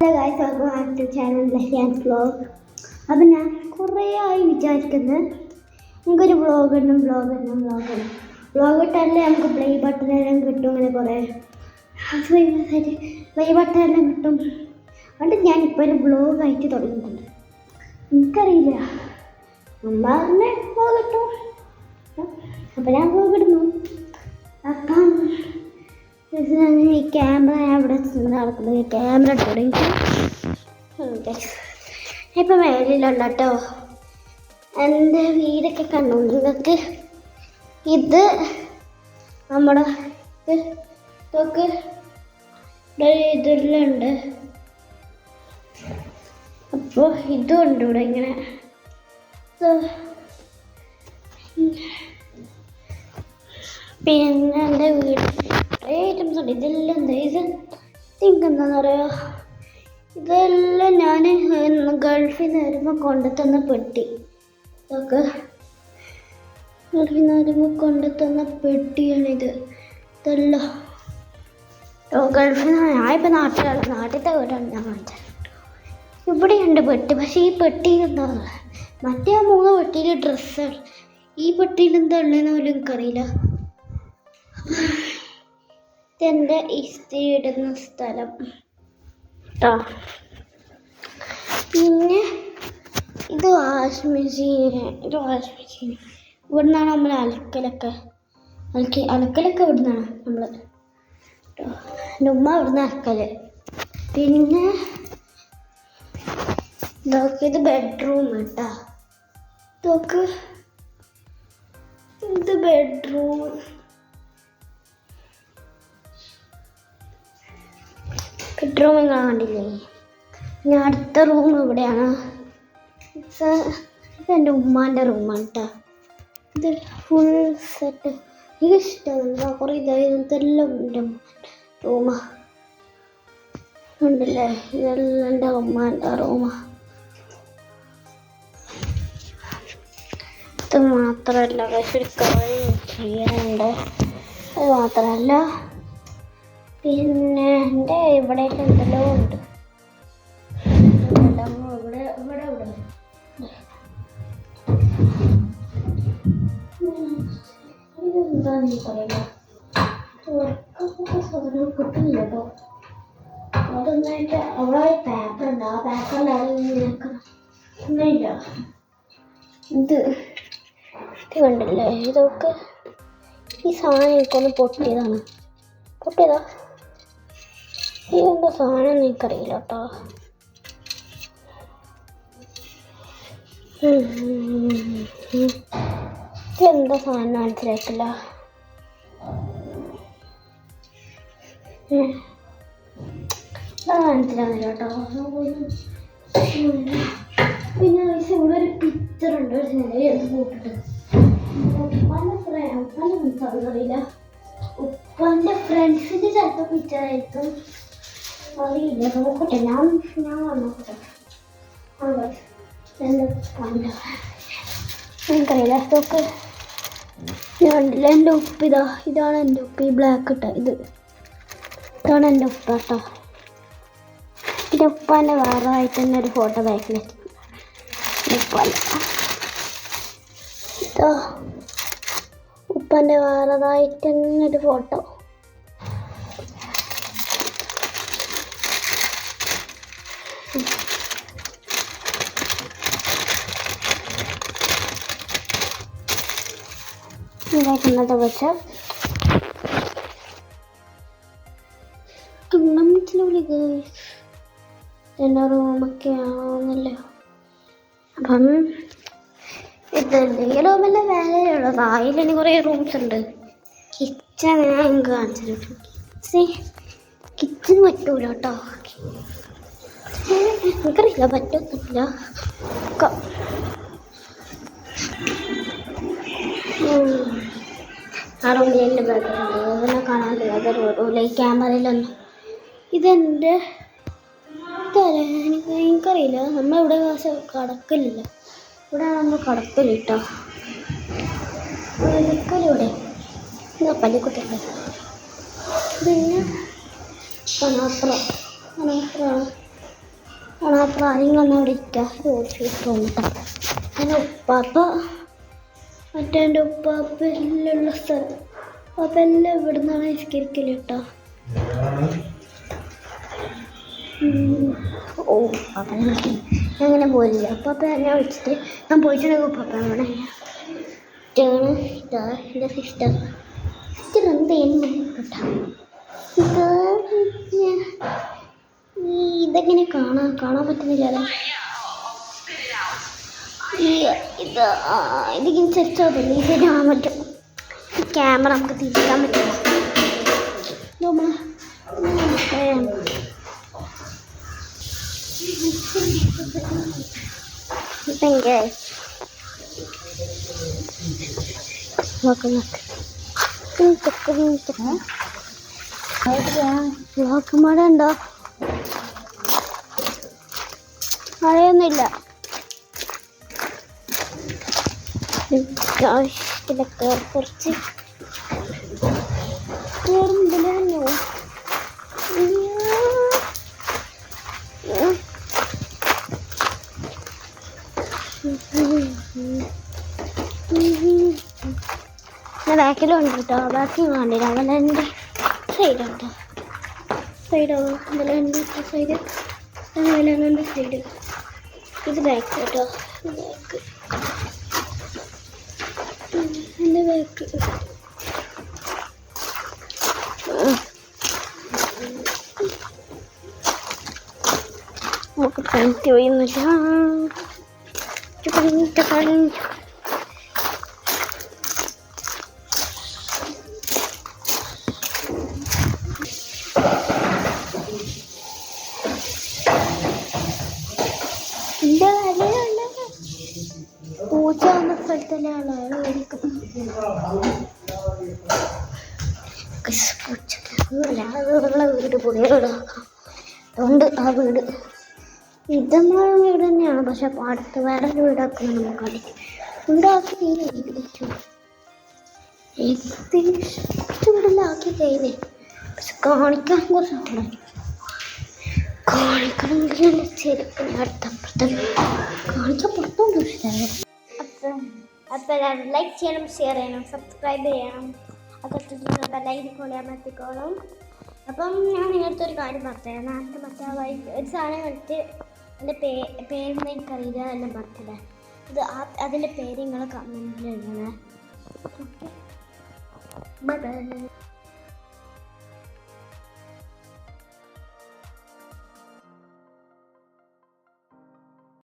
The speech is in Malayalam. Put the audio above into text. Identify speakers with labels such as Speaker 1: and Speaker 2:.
Speaker 1: Hello guys welcome back to channel Lahyan's vlog അപ്പം ഞാൻ കുറേ ആയി വിചാരിക്കുന്നത് നമുക്കൊരു ബ്ലോഗ് ഇടണം ബ്ലോഗ് ഇടണം വ്ലോഗ് ഇടണം. ബ്ലോഗ് ഇട്ടാലേ നമുക്ക് പ്ലേ ബട്ടൺ എല്ലാം കിട്ടും അങ്ങനെ കുറേ. ഫേമസ് ആയിട്ട് പ്ലേ ബട്ടൺ എല്ലാം കിട്ടും. അതുകൊണ്ട് ഞാൻ ഞാനിപ്പോൾ ഒരു ബ്ലോഗ് ആയിട്ട് തുടങ്ങിയിട്ടുണ്ട്. എനിക്കറിയില്ല. അമ്മ പറഞ്ഞ ബ്ലോഗ് ഇട്ടു. അപ്പം ഞാൻ ബ്ലോഗ് ഇടുന്നു. അപ്പം ഈ ക്യാമറ അവിടെ നടക്കുന്നത് ക്യാമറ തുടങ്ങി ഇപ്പം മേലിലുള്ള കേട്ടോ. എന്റെ വീടൊക്കെ കണ്ടു നിങ്ങൾക്ക്? ഇത് നമ്മുടെ ഇത് ഇതൊക്കെ ഇതിലുണ്ട്. അപ്പോൾ ഇതും ഉണ്ട് ഇവിടെ ഇങ്ങനെ? പിന്നെ എന്റെ വീട്. ഐറ്റംസ് ഇതെല്ലാം എന്താ? ഇത് നിങ്ങൾക്ക് എന്താണെന്ന് പറയുക ഇതെല്ലാം ഞാൻ ഗൾഫിൽ നിന്ന് വരുമ്പോൾ കൊണ്ടുതന്ന പെട്ടി. ഇതൊക്കെ ഗൾഫിൽ നിന്ന് വരുമ്പോൾ കൊണ്ടുതന്ന പെട്ടിയാണിത്. ഇതെല്ലാം. ഓ ഗൾഫിൽ നിന്ന് ഞാൻ ഇപ്പം നാട്ടിലാണ്. നാട്ടിലത്തെ വീടാണ് ഞാൻ വാങ്ങിച്ചത് ഇവിടെയുണ്ട് പെട്ടി. പക്ഷേ ഈ പെട്ടിയിൽ എന്താ? മറ്റേ ആ മൂന്ന് പെട്ടിയിൽ ഡ്രസ്സാണ്. ഈ പെട്ടിയിൽ എന്താ ഉള്ളതെന്ന് പോലും എനിക്കറിയില്ല. ഇതെന്റെ ഇസ്തിരി സ്ഥലം. പിന്നെ ഇത് വാഷിംഗ് മെഷീൻ ഇത് വാഷിംഗ് മെഷീൻ ഇവിടെ നിന്നാണ് നമ്മൾ അലക്കലൊക്കെ അലക്കി അലക്കലൊക്കെ ഇവിടെ നിന്നാണ് നമ്മൾ കേട്ടോ എന്റെ ഉമ്മ ഇവിടുന്ന് അലക്കൽ പിന്നെ ഇതൊക്കെ ഇത് ബെഡ്റൂം കേട്ടോ ഇതൊക്കെ ഇത് ബെഡ്റൂം ബെഡ്റൂം കാണില്ലേ കണ്ടില്ലേ? ഇനി അടുത്ത റൂം ഇവിടെയാണ്. ഇത് എന്റെ ഉമ്മാന്റെ റൂമാണ് കേട്ടോ ഇത് ഫുൾ സെറ്റ് എനിക്ക് ഇഷ്ടമാണ് കുറേ ഇതെല്ലാം എന്റെ റൂമാ ഉണ്ടല്ലേ? ഇതെല്ലാം എന്റെ ഉമ്മാന്റെ റൂമാ ഇത് മാത്രമല്ല കാര്യം ചെയ്യാനുണ്ട്. അത് മാത്രമല്ല പിന്നെ എന്റെ ഇവിടെയൊക്കെ എന്തെല്ലോ ഉണ്ട്. ഇവിടെ ഇവിടെ ഇവിടെ. ഇതൊക്കെ ഈ സാധനം എനിക്കൊന്ന് പൊട്ടിയതാണ്. പൊട്ടിയതാ? ഇതെന്താ സാധനം എനിക്കറിയില്ല കേട്ടോ ഇതെന്താ സാധനം മനസ്സിലാക്കില്ല. അത് മനസ്സിലാവില്ല കേട്ടോ പിന്നെ ഇവിടെ ഒരു പിക്ചർ ഉണ്ട്. ഒരു ചെറിയ ഇത് പോട്ടിട്ട്? ഉപ്പാന്റെ ഫ്രണ്ട് ഉപ്പാന്റെ ഫ്രണ്ട്സിന്റെ ചിലപ്പോൾ പിക്ചർ അറിയില്ല നോക്കട്ടെ. ഞാൻ ഞാൻ നോക്കട്ടെ എനിക്കറിയില്ല. ഇതൊക്കെ എന്റെ ഉപ്പ് ഇതാ ഇതാണ് എന്റെ ഉപ്പ്. ഈ ബ്ലാക്ക് ഇട്ട ഇത്. ഇതാണ് എന്റെ ഉപ്പ കേട്ടോ. എന്റെ ഉപ്പാന്റെ വേറെ ആയിട്ട് തന്നെ ഒരു ഫോട്ടോ ബാക്കിൽ ഉപ്പല്ല ഇതോ. ഉപ്പാന്റെ വേറെതായിട്ട് തന്നെ ഒരു ഫോട്ടോ ഇതാക്കുന്നത് വെച്ചാൽ തുണ്ണമിച്ചിലൂടെ ഗേൾസ് എന്റെ റൂമൊക്കെ ആവുന്നല്ലോ? അപ്പം ഇത് ഈ റൂമിന്റെ വേലയുള്ളത് അതിലാണ് കുറേ റൂംസ് ഉണ്ട്. കിച്ചൺ ഞാൻ കാണിച്ചു കിച്ചൺ കിച്ചൺ പറ്റൂല കേട്ടോ. എനിക്കറിയില്ല പറ്റൊന്നുമില്ല റൂമിൽ എന്റെ ബാഗുണ്ട് അതിനെ കാണാനില്ല അതൊരു റൂമിൽ ഈ ക്യാമറയിലൊന്നും. ഇതെന്റെ ഇതല്ലേ എനിക്ക് എനിക്കറിയില്ല. നമ്മളിവിടെ കാശ് കടക്കലില്ല. ഇവിടെ നമ്മൾ കടക്കൽ കേട്ടോ പള്ളിക്കലിവിടെ ഇതാ പള്ളിക്കുട്ടിയുണ്ട് പിന്നെ പനാപ്ര പനാപ്ര വന്ന് അവിടെ ഇരിക്കുക ഓഫീസ് അങ്ങനെ ഉപ്പാപ്പ മറ്റേ എന്റെ ഉപ്പാപ്പ ഉപ്പാപ്പയിലുള്ള സ്ഥലം അപ്പ എല്ലാം ഇവിടെ നിന്നാണ് നിസ്കരിക്കൽ കേട്ടോ ഓ അപ്പ ഞാൻ അങ്ങനെ പോയില്ല. ഉപ്പാപ്പ എന്നെ വിളിച്ചിട്ട് ഞാൻ പോയിട്ടുണ്ടെങ്കിൽ ഉപ്പാപ്പ അവിടെ ഇതാണ് ഇതാ എന്റെ സിസ്റ്റർ സിസ്റ്റർ എന്ത് ചെയ്യുന്നു? കേട്ടോ ഈ ഇതെങ്ങനെ കാണാൻ കാണാൻ പറ്റുന്നില്ല ഈ ഇത് ഇതിങ്ങനെ സെറ്റ് ആവുന്നില്ല ഇത് കാണാൻ പറ്റും ക്യാമറ നമുക്ക് തിരിക്കാൻ പറ്റില്ല നോക്ക് മഴ ഉണ്ടോ മഴയൊന്നുമില്ല. ഇതിലൊക്കെ കുറച്ച് ബാക്കിലുണ്ട് കേട്ടോ ബാക്കി കാണില്ല അവൻ എന്റെ സൈഡുണ്ട് സൈഡോ എന്റെ സൈഡ് എന്റെ സൈഡ് ഇത് ബാക്ക് കേട്ടോ ബാക്ക് എന്റെ ബാക്ക് നമുക്ക് പണിക്ക് പോയിരുന്നില്ല പണിട്ട് പണിട്ട് എന്റെ കാര്യമല്ല പൂജ എന്ന സ്ഥലത്തല്ലേ ആളായിരിക്കും വീട് ആ വീട് ഇതെന്ന വീട് തന്നെയാണ്. പക്ഷെ അടുത്ത് വേറെ ഒരു വീടാക്കുന്നത് നമുക്ക് വീടാക്കി ഏകദേശം വീട്ടിലാക്കി കഴിഞ്ഞേ. പക്ഷെ കാണിക്കാൻ കുറച്ച് കാണിക്കണമെങ്കിൽ ശരിക്കും അടുത്തപ്പുറത്തെ കാണിക്കാൻ പുറത്തോണ്ട് അപ്പം അപ്പം എല്ലാവരും ലൈക്ക് ചെയ്യണം ഷെയർ ചെയ്യണം സബ്സ്ക്രൈബ് ചെയ്യണം. അതൊക്കെ ബെല്ലൈക്കൻ കൊണ്ട് അമർത്തിക്കോളും അപ്പം ഞാൻ നിങ്ങളുടെ ഒരു കാര്യം പറഞ്ഞത് നേരത്തെ മറ്റേ ഒരു സാധനം കണ്ടിട്ട് എന്റെ പേ പേരൊന്നും എനിക്കറിയില്ല എല്ലാം പറഞ്ഞില്ല. ഇത് ആ അതിന്റെ പേര് നിങ്ങൾ കമന്റിൽ എഴുതണേ ഓക്കെ ബൈ